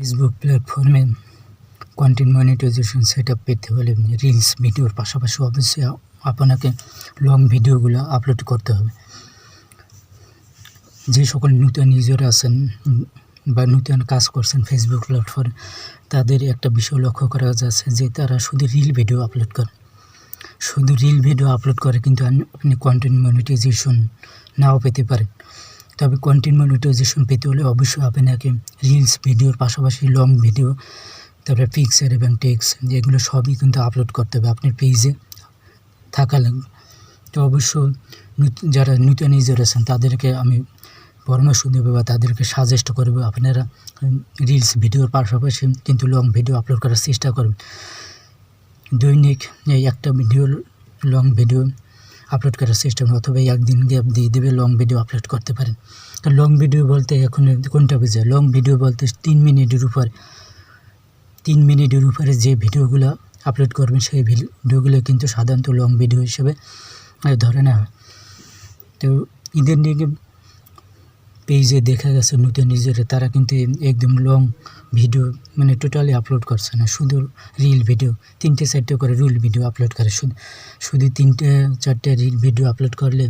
Facebook প্ল্যাটফর্মে content monetization set up পেতে হলে রিলস ভিডিওর পাশাপাশি অবশ্যই আপনাকে লং ভিডিওগুলো আপলোড করতে হবে। যে সকল নূতন ইউজার আছেন বা নূতন কাজ করছেন ফেসবুক প্ল্যাটফর্মে তাদের একটা বিষয় লক্ষ্য করা যাচ্ছে যে তারা শুধু রিল ভিডিও আপলোড করে। শুধু রিল ভিডিও আপলোড করে কিন্তু আপনি কন্টেন্ট মনিটাইজেশন নাও পেতে পারেন। তবে কন্টেন্ট মনিটাইজেশন পেতে হলে অবশ্যই আপনাকে রিলস ভিডিওর পাশাপাশি লং ভিডিও তারপরে পিকচার এবং টেক্স এগুলো সবই কিন্তু আপলোড করতে হবে আপনার পেজে থাকা লাগবে। তো অবশ্য যারা নূতন ইউজার আছেন, তাদেরকে আমি পরামর্শ দেবো বা তাদেরকে সাজেস্ট করব আপনারা রিলস ভিডিওর পাশাপাশি কিন্তু লং ভিডিও আপলোড করার চেষ্টা করবেন। দৈনিক এই একটা ভিডিও লং ভিডিও আপলোড করার সিস্টেম অথবা একদিন গ্যাপ দিয়ে দেবে লং ভিডিও আপলোড করতে পারেন। তো লং ভিডিও বলতে এখন কোনটা বোঝায় লং ভিডিও বলতে তিন মিনিটের উপর, তিন মিনিটের উপরে যে ভিডিওগুলো আপলোড করবেন, সেই ভিডিওগুলো কিন্তু সাধারণত লং ভিডিও হিসেবে ধরে নেওয়া হয়। তো ঈদের দিকে পেজে দেখা গেছে নতুন নিজেরা, তারা কিন্তু একদম লং ভিডিও মানে টোটালি আপলোড করছে না, শুধু রিল ভিডিও তিনটে চারটে করে রিল ভিডিও আপলোড করে। শুধু শুধু তিনটে, চারটে রিল ভিডিও আপলোড করলে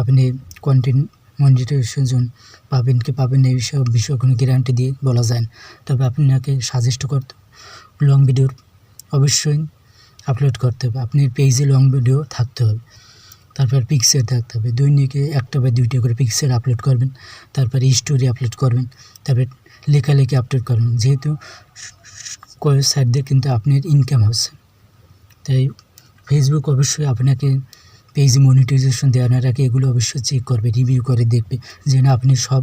আপনি কন্টেন্ট মনিটাইজেশন পাবেন কি পাবেন এই সব বিষয়ে কোনো গ্যারান্টি দিয়ে বলা যায় না। তবে আপনাকে সাজেস্ট করতে লং ভিডিওর অবশ্যই আপলোড করতে হবে। আপনার পেজে লং ভিডিও থাকতে হবে। তারপর পিকচার থাকতে হবে। দৈনিকে একটা বা দুইটা করে পিকচার আপলোড করবেন, তারপরে স্টোরি আপলোড করবেন, তারপরে লেখালেখি আপলোড করবেন। যেহেতু সাইড দিয়ে কিন্তু আপনার ইনকাম হচ্ছে। তাই ফেসবুক অবশ্যই আপনাকে পেজ মনিটাইজেশন দেওয়ার আগে এগুলো অবশ্যই চেক করবে রিভিউ করে দেখবে যে না আপনি সব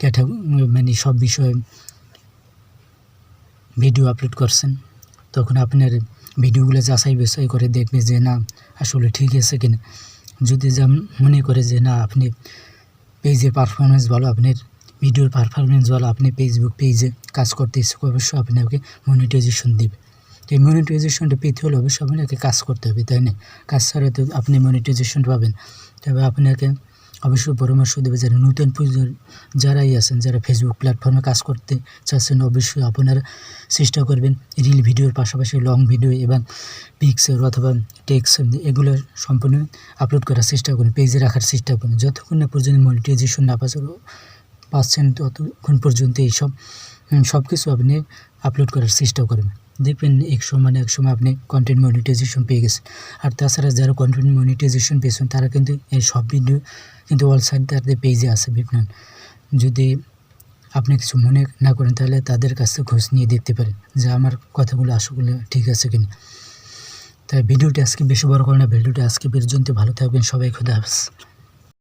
ক্যাটা মানে সব বিষয়ে ভিডিও আপলোড করছেন। তখন আপনার ভিডিওগুলো যাচাই বাছাই করে দেখবে যে না, আসলে ঠিক আছে কিনা। যদি যেমন মনে করে যে না, আপনি পেজে পারফরমেন্স ভালো, আপনার ভিডিওর পারফরমেন্স ভালো, আপনি ফেসবুক পেজে কাজ করতে ইচ্ছুক, অবশ্যই আপনাকে মনিটাইজেশন দেবে। এই মনিটাইজেশনটা পেতে হলে অবশ্যই আপনাকে কাজ করতে হবে, তাই না? কাজ ছাড়া তো আপনি মনিটাইজেশন পাবেন তবে আপনাকে অবশ্যই পরামর্শ দেবে যারা নতুন যারাই আছেন, যারা ফেসবুক প্ল্যাটফর্মে কাজ করতে চাচ্ছেন, অবশ্যই আপনারা চেষ্টা করবেন রিল ভিডিওর পাশাপাশি লং ভিডিও এবং পিকচার অথবা টেক্স এগুলো সম্পূর্ণ আপলোড করার চেষ্টা করুন পেজে রাখার চেষ্টা করুন। যতক্ষণ না পর্যন্ত মনিটাইজেশন না পাচ্ছেন, ততক্ষণ পর্যন্ত এইসব সব কিছু আপনি আপলোড করার চেষ্টা করবেন দেখবেন এক সময় না এক সময় আপনি কন্টেন্ট মনিটাইজেশন পেয়ে গেছেন। আর তাছাড়া যারা কন্টেন্ট মনিটাইজেশন পেয়েছেন, তারা কিন্তু এই সব ভিডিও কিন্তু সাইড তাদের পেজে আছে, বিপণন। যদি আপনি কিছু মনে না করেন, তাহলে তাদের কাছে খোঁজ নিয়ে দেখতে পারেন যে আমার কথাগুলো আসলে ঠিক আছে কিনা। তাই ভিডিওটি আজকে বেশি বড় করে না, ভিডিওটি আজকে পর্যন্ত ভালো থাকবেন। সবাই খুদা হাফেজ।